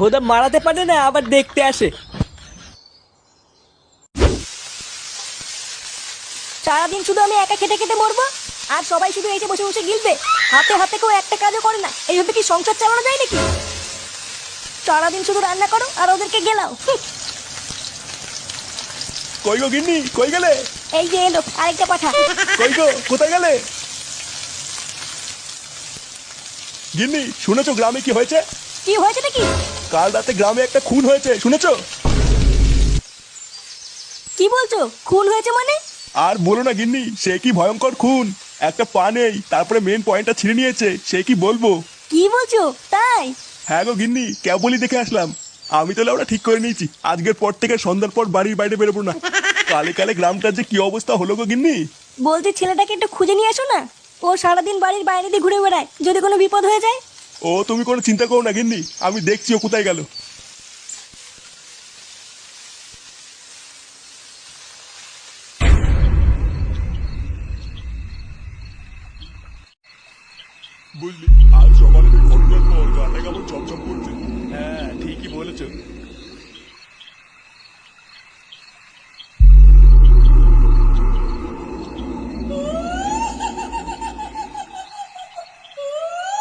ভোদা মারাতে পারে না আবার দেখতে আসে। সারাদিন শুধু আমি একা খেটে খেটে মরবো? আর সবাই শুধু এসে বসে বসে গিলবে? হাতে হাতে কেউ একটা কাজও করে না। এইভাবে কি সংসার চালানো যায় নাকি? সারাদিন শুধু রান্না করো আর ওদেরকে গেলাও। কই গো গিন্নি কই গেলে? এই যে এলো আরেকটা পাঠা কই গো কোথায় গেলে? গিন্নি শুনেছো গ্রামে কি হয়েছে? কি হয়েছে নাকি? কাল রাতে গ্রামে একটা খুন হয়েছে শুনেছো? কি বলছো? খুন হয়েছে মানে? আর বলো না গিন্নি সে কি ভয়ঙ্কর খুন? একটা পা নেই তারপরে মেন পয়েন্টটা ছিঁড়ে নিয়েছে সে কি বলব? কি বলছো? তাই? হ্যাঁ গো গিন্নি কেবলই দেখে আসলাম। আমি তাহলে ওরা ঠিক করে নিয়েছি আজকের পর থেকে সন্ধ্যার পর বাড়ির বাইরে বেরোবো না। কালে কালে গ্রামটার যে কি অবস্থা হলো গো গিন্নি? বলছি ছেলেটাকে একটু খুঁজে নিয়ে আসো না। ও সারাদিন বাড়ির বাইরে দিয়ে ঘুরে বেড়ায় যদি কোনো বিপদ হয়ে যায়। ও, তুমি কোনো চিন্তা করো না, গিন্নি। আমি দেখছি ও কোথায় গেল। বুঝলি, আর সকালে ঘটনার পর চমচম করছে হ্যাঁ ঠিকই বলেছ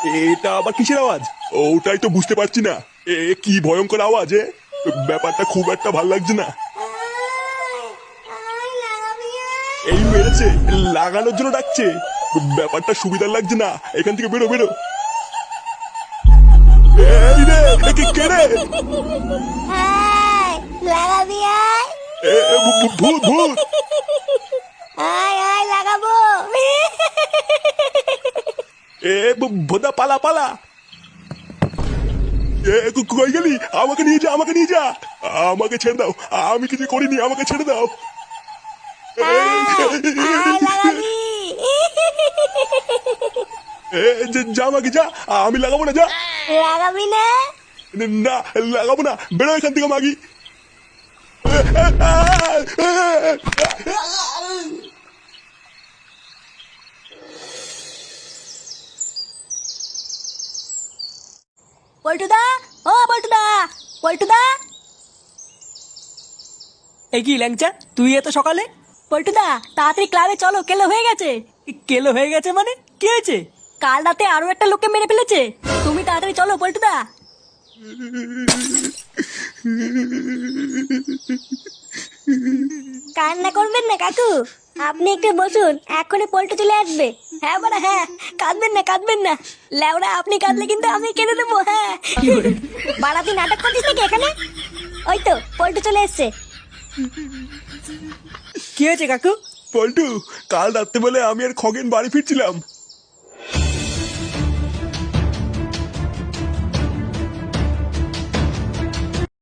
এটা আবার কিসের আওয়াজ? ওটাই তো বুঝতে পারছি না। এ কি ভয়ঙ্কর আওয়াজ এ? ব্যাপারটা খুব একটা ভালো লাগছে না। এই মেরেছে লাগানোর জন্য ডাকছে। ব্যাপারটা সুবিধার লাগছে না। এখান থেকে বেরো বেরো। ভূত ভূত আয় আয় লাগাবো এ ভ- ভোদা পালা পালা কই গেলি আমাকে নিয়ে যা আমাকে নিয়ে যা আমাকে ছেড়ে দাও আমি কিছু করিনি আমাকে ছেড়ে দাও যা- যা আমাকে যা আমি লাগাবো না যা লাগাবি না না লাগাবো না বেরো এখান থেকে মাগি পল্টুদা ও পল্টুদা পল্টুদা। এই কি ল্যাংচা তুই এত সকালে? পল্টুদা তাড়াতাড়ি ক্লাবে চলো কেলো হয়ে গেছে। কেলো হয়ে গেছে মানে? কি হয়েছে? কাল রাতে আরও একটা লোককে মেরে ফেলেছে। তুমি তাড়াতাড়ি চলো পল্টুদা। কান্না করবেন না কাকু। আপনি একটু বসুন এখনই পল্টু চলে আসবে। হ্যাঁ বড়া হ্যাঁ কাঁদবেন না কাঁদবেন না। লেওড়া আপনি কাঁদলে কিন্তু আমি কেঁদে দেবো হ্যাঁ। বাড়াতি নাটক করছিস নাকি এখানে? ওই তো পল্টু চলে এসছে। কি হয়েছে কাকু? পল্টু কাল রাত্রে বলে আমি আর খগেন বাড়ি ফিরছিলাম।